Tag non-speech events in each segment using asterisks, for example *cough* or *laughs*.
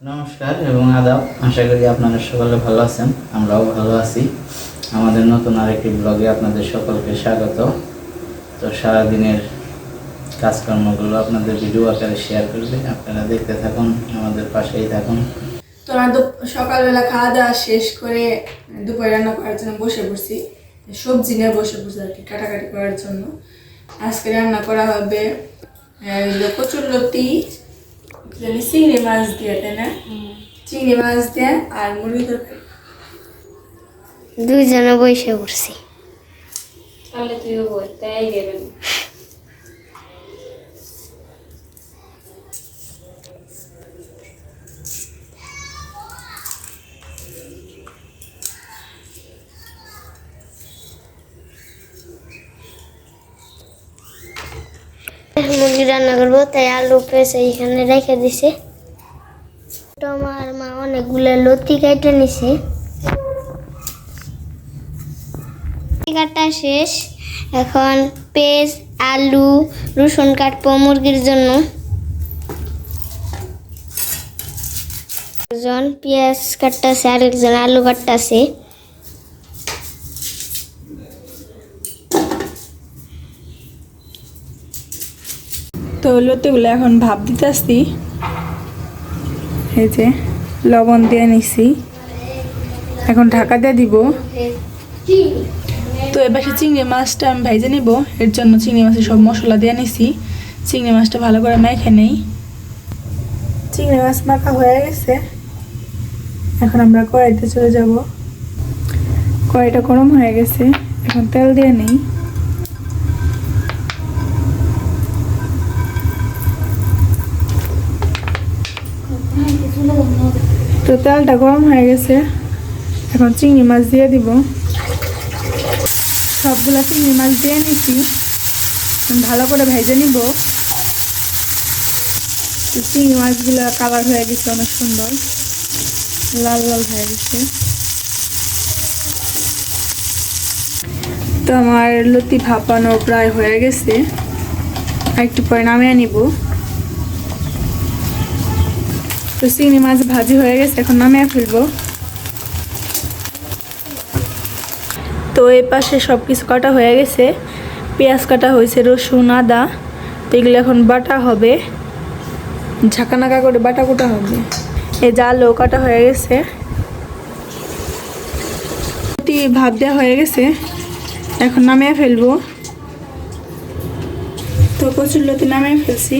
নমস্কার এবং আদাব। আশা করি আপনারা সকলে ভালো আছেন, আমরাও ভালো আছি। আমাদের নতুন আরেকটি ব্লগে আপনাদের সকলকে স্বাগত। তো সারাদিনের কাজকর্মগুলো আপনাদের ভিডিও আকারে শেয়ার করবে। আপনারা দেখতে থাকুন, আমাদের পাশেই থাকুন। তো আমরা সকালবেলা খাওয়া দাওয়া শেষ করে দুপুরে রান্না করার জন্য বসে পড়ছি। সবজি নিয়ে বসে পড়ছি আর কি, কাটাকাটি করার জন্য। আজকে রান্না করা হবে কচুর লতি জানি চিংড়ি মাছ দিয়ে তাই না? চিংড়ি মাছ দিয়ে আর মুরগি তরকারি। দুইজনে বসে করছি তাহলে তুইও বই তাই দেবেন মুরগি রান্না করব, তাই আলু পেঁচে এইখানে রেখে দিছে। তোমার মা অনেকগুলো লতি কেটে নিছে। কাটা শেষ। এখন পেঁয়াজ, আলু, রসুন কাটবো মুরগির জন্য। একজন পেঁয়াজ কাটতেছে আর একজন আলু কাটতেছে। তো লতিগুলো এখন ভাপ দিতে আসছি। এই যে লবণ দিয়ে নিছি। এখন ঢাকা দিয়ে দিব। তো এবার সে চিংড়ি মাছটা আমি ভেজে নিব। এর জন্য চিংড়ি মাছের সব মশলা দিয়ে নিছি। চিংড়ি মাছটা ভালো করে মেখে নেই। চিংড়ি মাছ মাখা হয়ে গেছে। এখন আমরা কড়াইতে চলে যাব। কড়াইটা গরম হয়ে গেছে। এখন তেল দিয়ে নেই। তো তেলটা গরম হয়ে গেছে। এখন চিংড়ি মাছ দিয়ে দিব। সবগুলা চিংড়ি মাছ দিয়ে নিছি। ভালো করে ভেজে নিব। চিংড়ি মাছগুলো কালার হয়ে গেছে অনেক সুন্দর। লাল লাল হয়ে গেছে। তো আমার লতি ভাপানো প্রায় হয়ে গেছে। একটু পরে নামিয়ে নিব। তো চিংড়ি মাছ ভাজি হয়ে গেছে, এখন নামিয়ে ফেলব। তো এই পাশে সব কিছু কাটা হয়ে গেছে। পেঁয়াজ কাটা হয়েছে, রসুন, আদা। তো এগুলো এখন বাটা হবে। ঝাঁকানাকা করে বাটা কোটা হবে। এই জালও কাটা হয়ে গেছে। ভাব দেওয়া হয়ে গেছে। এখন নামিয়ে ফেলব। তো কচুর লতি নামিয়ে ফেলছি।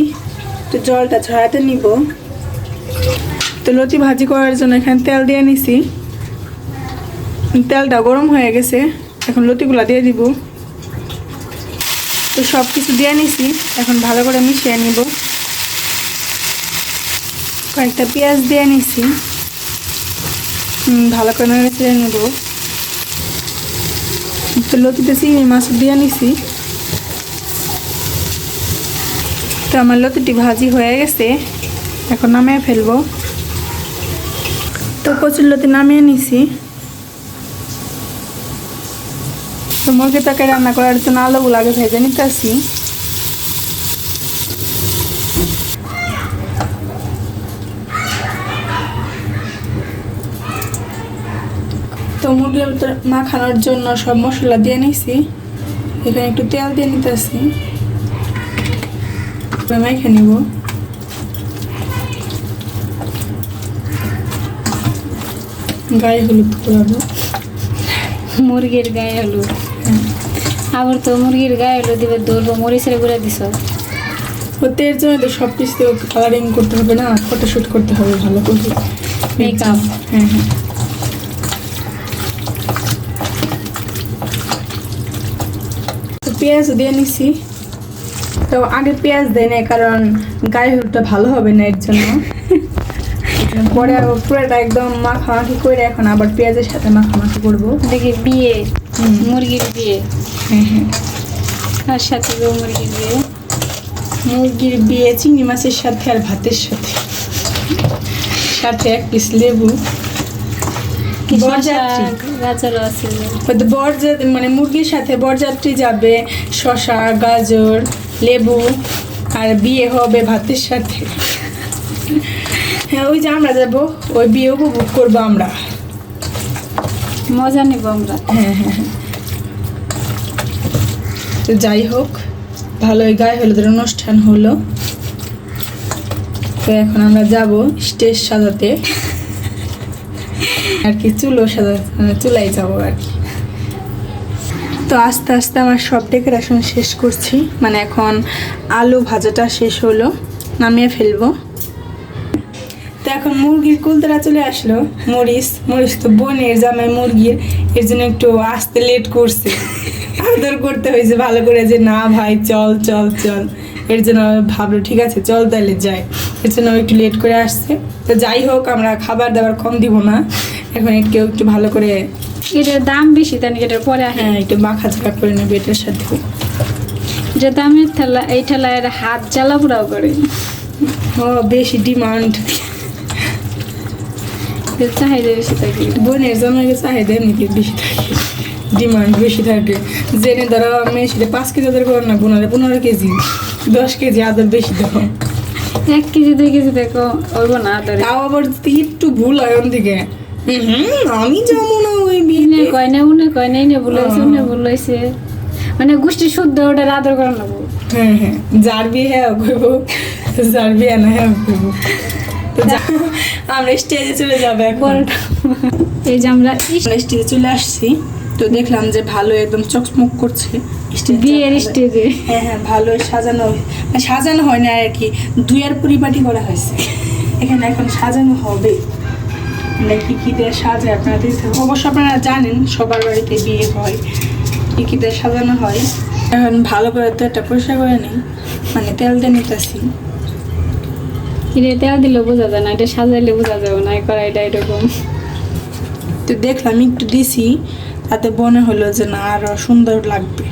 তো জলটা ঝরাতে নিব। তো ভাজি করার জন্য এখানে তেল দিয়ে নিছি। তেলটা গরম হয়ে গেছে, এখন লতিগুলা দিয়ে দিব। তো সব কিছু দিয়ে নিছি, এখন ভালো করে মিশিয়ে নিব। কয়েকটা পেঁয়াজ দিয়ে নিছি। ভালো করে নেড়ে নেব। তো লতিতে চিংড়ি মাছ দিয়ে নিছি। তো আমার লতিটি ভাজি হয়ে গেছে। এখন নামিয়ে ফেলব। তো কচুরলতি নামিয়ে নিছি। তো মুরগি তরকারি রান্না করার জন্য আলুগুলো আগে ভেজে নিতে আসি। তো মুরগির ভিতর মাখানোর জন্য সব মশলা দিয়ে নিছি। এখানে একটু তেল দিয়ে নিতে আসি। মেখে নিব। গায়ে হলুদ পোড়াবো মুরগির গায়ে হলুদ। আবার তো মুরগির গায়ে হলুদ দিবে ধরবো মরিচের গুঁড়া দিছ। হতে এর জন্য তো সব কিছু কালারিং করতে হবে না ফটোশ্যুট করতে হবে ভালো করে। মেকআপ হ্যাঁ হ্যাঁ। তো পেঁয়াজ দিয়ে নিছি। তো আগে পেঁয়াজ দেয় না কারণ গায়ে হলুদটা ভালো হবে না এর জন্য। *laughs* পরে পুরোটা একদম মাখামাখি করে এখন আবার পেঁয়াজের সাথে মাখামাখি করব। দেখি বিয়ে মুরগির বিয়ে। হ্যাঁ হ্যাঁ। তার সাথে মুরগির বিয়ে? মুরগির বিয়ে চিংড়ি মাছের সাথে আর ভাতের সাথে। সাথে এক পিস লেবু। বরযাত্রী। মানে মুরগির সাথে বরযাত্রী যাবে শশা গাজর লেবু আর বিয়ে হবে ভাতের সাথে। হ্যাঁ ওই যে আমরা যাব ওই বিয়ে উপভোগ করব আমরা। মজা নেব আমরা। হ্যাঁ হ্যাঁ হ্যাঁ। তো যাই হোক ভালোই গায়ে হলুদের অনুষ্ঠান হলো। তো এখন আমরা যাব স্টেজ সাজাতে। আর কি চুলো সাজাতে মানে চুলাই যাব আর কি। তো আস্তে আস্তে আমার সব ডেকোরেশন শেষ করছি। মানে এখন আলু ভাজাটা শেষ হলো নামিয়ে ফেলব। তো এখন মুরগির কুলতরা চলে আসলো। মরিচ মরিচ তো বোনের জামাই মুরগির এর জন্য একটু আসতে লেট করছে। আদর করতে হয়েছে ভালো করে যে না ভাই চল চল চল। এর জন্য ভাবলো ঠিক আছে চল তাহলে যাই। এর জন্য একটু লেট করে আসছে। তো যাই হোক আমরা খাবার দাবার কম দিব না। এখন একটু একটু ভালো করে এটার দাম বেশি তাই এটার পরে হ্যাঁ একটু মাখা চাকা করে নেবে এটার সাথে। এটা দামের ঠেলা এই ঠেলায় হাত জ্বালা পোড়াও করে। ও বেশি ডিমান্ড চাহিদা বেশি থাকে। বোনের জামাইকে চাহিদা এমনিতে বেশি থাকে? ডিমান্ড বেশি থাকে। জেনে ধরো মেয়ে সেটা পাঁচ কেজি আদর করো না বোনারে পনেরো কেজি। দশ কেজি আদর বেশি দাও এক কেজি দুই কেজি দেখো ওইব না ধরে তাও আবার একটু ভুল হয় ওন দিকে হুম আমি যাব না ওই বিয়ে কয় না উনে কয় না ইনে বলেছে উনে বলেছে মানে গোষ্ঠী শুদ্ধ ওটা আদর করে নেব হ্যাঁ হ্যাঁ। যার বিয়ে হ্যাঁ করব যার বিয়ে না হ্যাঁ করব। আমরা স্টেজে চলে যাব এখন। এই যে আমরা স্টেজে চলে আসছি। তো দেখলাম যে ভালো একদম চকচমক করছে বিয়ের। স্টেজে হ্যাঁ হ্যাঁ ভালো সাজানো মানে সাজানো হয় না আর কি দুইয়ের পরিপাটি করা হয়েছে। এখানে এখন সাজানো হবে। কি কি দিয়ে সাজায় আপনারা দেখতে অবশ্য আপনারা জানেন সবার বাড়িতে বিয়ে হয় কি কি দিয়ে সাজানো হয়। এখন ভালো করে তো একটা পরিষ্কার করে নিই। মানে তেল দিয়ে নিতেছি। এটা তেল দিলে বোঝা যায় না এটা সাজাইলে বোঝা যাবে না এই কড়াইটা এরকম। তো দেখলাম একটু দিছি তাতে মনে হলো যে না আরও সুন্দর লাগবে।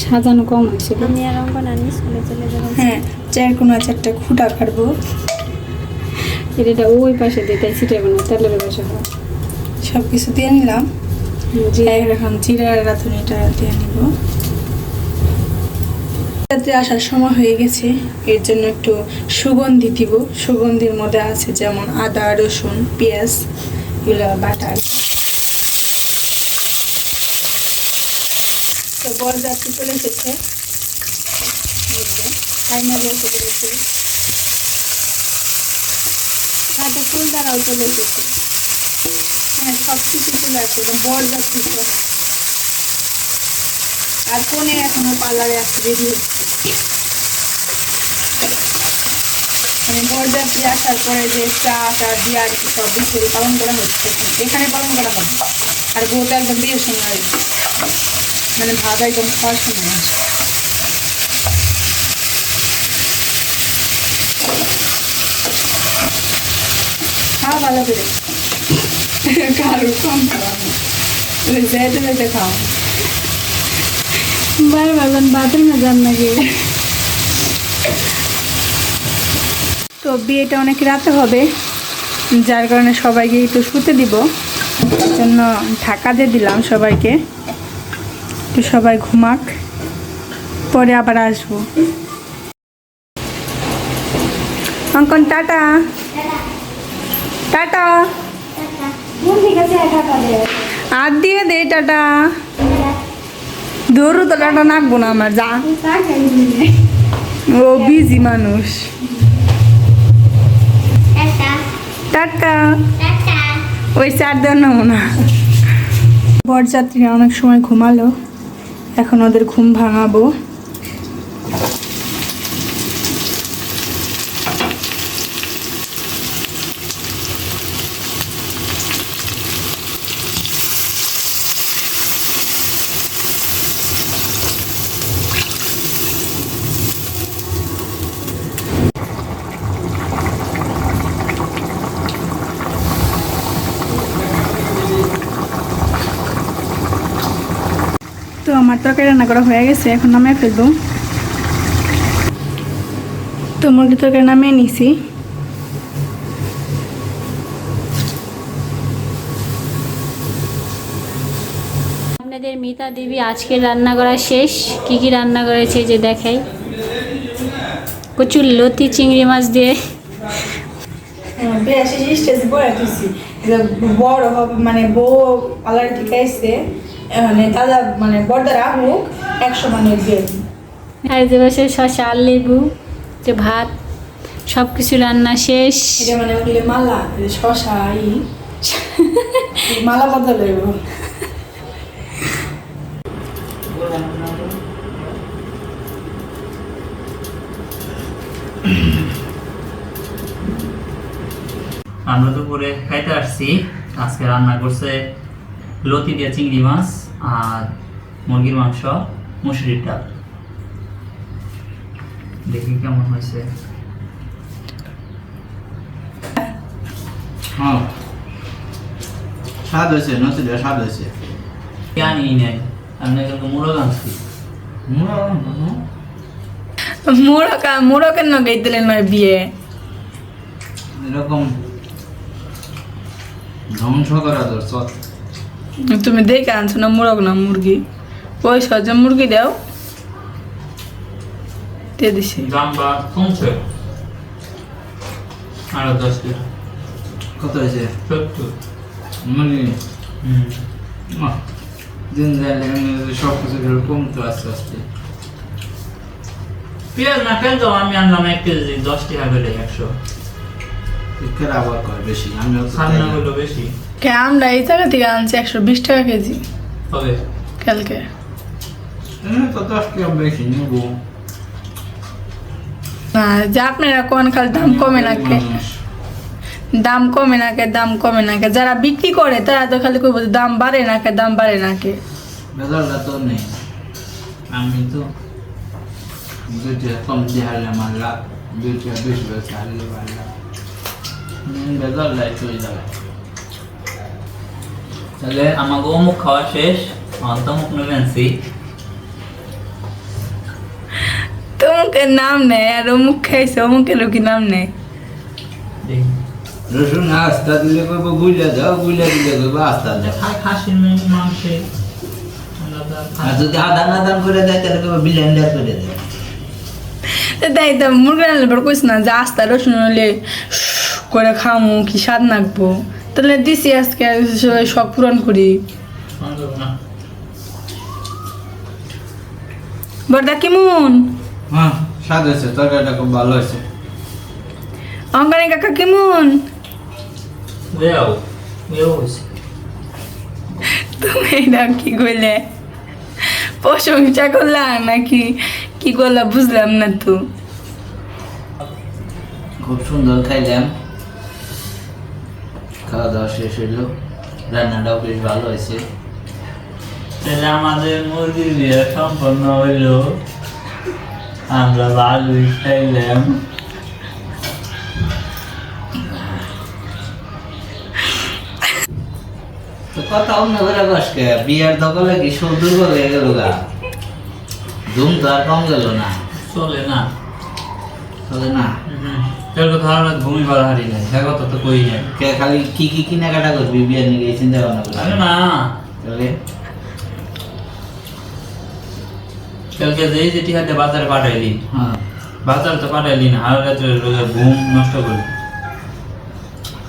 সাজানো কম হয়েছিল আমি আর অঙ্কন আনি স্কুলে চলে যাব। হ্যাঁ চার কোনো চারটা খুঁটা কাটবো। এটা ওই পাশে দিয়ে তাই ছিটে না তেলের পাশে সব কিছু দিয়ে নিলাম। যে এখন জিরার রাঁধুনিটা দিয়ে নিব। রাত্রে আসার সময় হয়ে গেছে। এর জন্য একটু সুগন্ধি দিব। সুগন্ধির মধ্যে আছে যেমন আদা, রসুন, পেঁয়াজ, এগুলো বাটার। ফুল হ্যাঁ বরযাত্রী আর কোনে এখনও পার্লারে আসতে রেডি হচ্ছে। মানে বরযাত্রী আসার পরে যে চা টা দিয়ে সব কিছু পালন করা হচ্ছে। এখানে পালন করা হবে আর বউটা একদম বিয়ের সময়। মানে ভাত একদম খাওয়ার সময়। আসবে খাওয়া ভালো করে। কারও কম খাওয়া যেতে যেতে খাও বারবার যখন বাথরুমে যান নাকি? তো বিয়েটা অনেক রাতে হবে যার কারণে সবাইকে একটু শুতে দিব। জন্য ঢাকা দিয়ে দিলাম সবাইকে। একটু সবাই ঘুমাক পরে আবার আসব। অঙ্কন টাটা। টাটা। আর দিয়ে দে টাটা। দৌড়ু তো ডাটা নাকবো না আমার যা। ও বিজি মানুষ। টাটা। ওই চার দেওয়ার নমুনা বরযাত্রীরা অনেক সময় ঘুমালো এখন ওদের ঘুম ভাঙাবো। তরকারি রান্না করা হয়ে গেছে এখন নামিয়ে ফেলব। তো মুরগি তরকারি নামিয়ে নিছি। আপনাদের মিতা দেবী আজকে রান্না করা শেষ। কি কি রান্না করেছে যে দেখাই। কচুর লতি চিংড়ি মাছ দিয়ে। বিয়ে শেষে স্টেজ বয়ে দিছি যে বড় হবে মানে বউ থেকে এসে মানে দাদা মানে বড়দারা হোক একশো মানে দিই আর যে বসে শশা আর লেবু যে ভাত সব কিছু রান্না শেষ। এটা মানে ওগুলো মালা শশা ই। *laughs* মালা বদল হইব আমরা দুপুরে খাইতে আসছি। আজকে রান্না করছে লতি দিয়ে চিংড়ি মাছ আর মুরগির মাংস মুসুরির ডাল। দেখি কেমন হয়েছে। হ্যাঁ। স্বাদ হয়েছে নতুনটা স্বাদ হয়েছে। জানি নাই আমি মুরগ আনছি দিলেন নয় বিয়ে? এরকম ধ্বংস করা তোর চট তুমি দেখে আনছো না মোরগ না মুরগি? ওই সহজে মুরগি দাও। দিয়ে দিছি। কত হয়েছে? দিন যাইলে সব কিছু কমতো আস্তে আস্তে। পেঁয়াজ না পেঁয়াজ আমি আনলাম এক কেজি দশ টাকা করে একশো। আবার কর বেশি? সামনে হলো বেশি। কে আমরা এই জায়গা থেকে আনছি একশো বিশ টাকা কেজি। কালকে। নেব। না যে আপনারা কোন খাল দাম কমে না কে? দাম কমে না কে দাম কমে না কে। যারা বিক্রি করে তারা তো খালি কইব যে দাম বাড়ে না কে দাম বাড়ে না কে। তো নেই। আমি তো দুইটা কম দিয়ে দুইটা বেশি বেশি হারলে বেজার চলে যাবে। তাহলে আমাকে অমুক খাওয়া শেষ অন্তমুখ নেবে আনছি নাম নেই আর অমুক খাইছে অমুকেরও কি নাম নেই। রসুন আস্তা দিলে কইব গুইলা দাও গুইলা দিলে কইব আস্তা দাও। খাসির মাংসে আর যদি আদান আদান করে দেয় তাহলে কইব বিলেন্ডার করে দেয়। তাই তো মুরগি রান্নার পর কইস না যে আস্তা রসুন হলে করে খামু কি স্বাদ নাকবো। তাহলে দিছি আজকে সবাই সব পূরণ করি। কেমন? হ্যাঁ স্বাদ হয়েছে তরকারিটা খুব ভালো হয়েছে। অঙ্কনে কাকা কেমন? তুমি এটা কি করলে প্রশংসা করলাম নাকি? কি করলা বুঝলাম না তো। খুব সুন্দর খাইলাম। খাওয়া দাওয়া শেষ হইল। রান্নাটাও বেশ ভালো হয়েছে। তাহলে আমাদের মুরগির বিয়ে সম্পন্ন হইল। আমরা ভালোই খাইলাম তো কথা অন্য করে বসকে বিয়ের দখলে কি সব দুর্বল হয়ে গেল গা? ধুম তো আর কম গেল না। চলে না। চলে না? তোর কথা আমরা ঘুমি করা হারি নাই। দেখো তো তো কই নাই কে খালি কি কি কেনাকাটা করবি বিয়ের নিয়ে এই চিন্তা ভাবনা করবি? আরে না। তাহলে? কালকে যেই যেটি হাতে বাজারে পাঠাইলি হ্যাঁ। বাজারে তো পাঠাইলি না আর রাত্রে রোগে ঘুম নষ্ট করলি।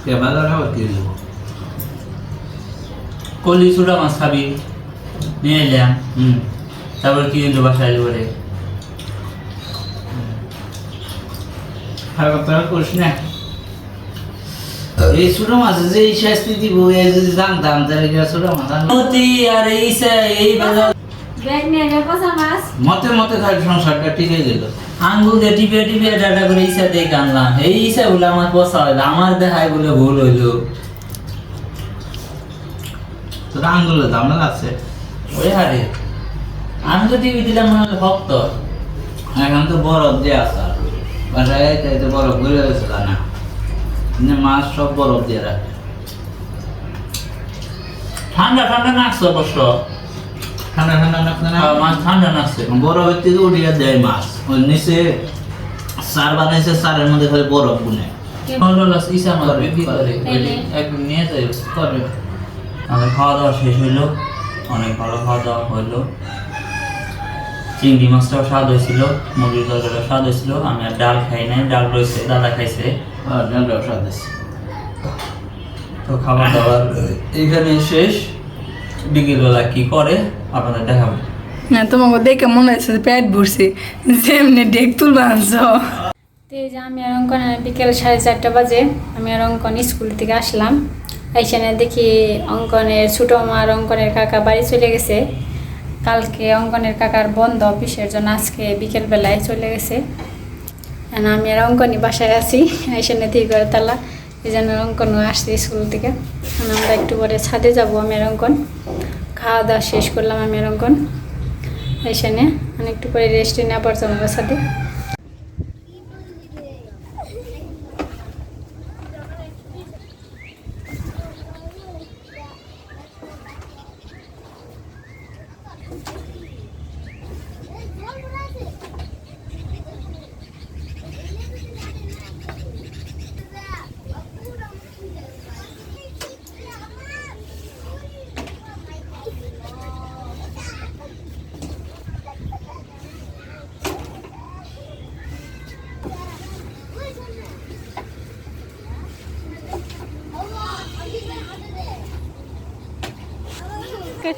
কে বাজার আবার কি দেবো কলি চুড়া মাছ খাবি নিয়ে এলাম। হুম। তারপর কি হইল বাসায় করে এই ছোট মাছ যে এই শাস্তি দিব এই যদি জানতাম তাহলে ছোট মাছ আর এই এই বাজার ব্যাগ নিয়ে যাব পচা মাছ। মতে মতে খালি সংসারটা টিকে গেল। আঙ্গুল দিয়ে টিপে টিপে ডাটা করে ইসা দেখে আনলাম। এই ইসা বলে আমার পচা হইল আমার দেখায় বলে ভুল হইল। তোর আঙ্গুলে দাম লাগছে ওই হারে। আমি তো টিভি দিলাম মনে হলো ভক্ত এখন তো বরফ দিয়ে আসা বাসায় তাই বরফ ঘুরে গেছে না। কিন্তু মাছ সব বরফ দিয়ে রাখে। ঠান্ডা ঠান্ডা নাকছে অবশ্য। ঠান্ডা ঠান্ডা লাগছে না? মাছ ঠান্ডা নাকছে। বরফের থেকে উঠিয়ে দেয় মাছ। ওই নিচে সার বানাইছে সারের মধ্যে খালি বরফ গুনে। করে, করে করে আমাদের খাওয়া দাওয়া শেষ হইল। অনেক ভালো খাওয়া দাওয়া হইল। চিংড়ি মাছটাও স্বাদ হয়েছিল মুরগির তরকারিটাও স্বাদ হয়েছিল আমি আর ডাল খাই নাই ডাল রয়েছে দাদা খাইছে। আর ডালটাও স্বাদ আছে তো খাবার দাবার এইখানে শেষ। বিকেলবেলা কি করে আপনাদের দেখাবো। না তোমাকে দেখে মনে হচ্ছে পেট ভরছে যেমনি ডেক তুলবা আনছ। এই যে আমি আর অঙ্কন বিকেল সাড়ে চারটা বাজে আমি আর অঙ্কন স্কুল থেকে আসলাম। এইখানে দেখি অঙ্কনের ছোটো মা আর অঙ্কনের কাকা বাড়ি চলে গেছে। কালকে অঙ্কনের কাকার বন্ধ অফিসের জন্য আজকে বিকেলবেলায় চলে গেছে। আমি আর অঙ্কনই বাসায় আছি এসে ঠিক করে তালা, এই জন্য অঙ্কনও আসছে স্কুল থেকে। আমরা একটু পরে ছাদে যাব আমি আর অঙ্কন। খাওয়া দাওয়া শেষ করলাম আমি আর অঙ্কন। এসে নে একটু পরে রেস্টে নেওয়ার জন্য ছাদে।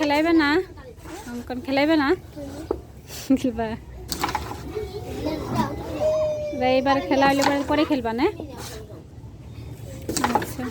খেলাইবে না? অঙ্কন খেলাইবে না? খেলবা। রে এবার খেলা হইলে পরে খেলবা না আচ্ছা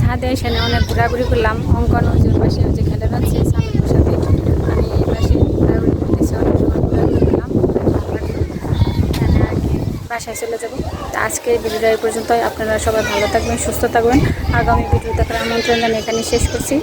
ছাদে এখানে অনেক ঘোরাঘুরি করলাম, অঙ্কন ওজন পাশে যে খেলে যাচ্ছে সামনের সাথে আমি এই পাশে ঘোরাঘুরি করতেছি, অনেক সময় ঘোরাঘুরি করলাম। বাসায় চলে যাব। আজকে ভিডিওটা এই পর্যন্ত আপনারা সবাই ভালো থাকবেন, সুস্থ থাকবেন। আগামী ভিডিও দেখার আমন্ত্রণ জানিয়ে এখানে শেষ করছি।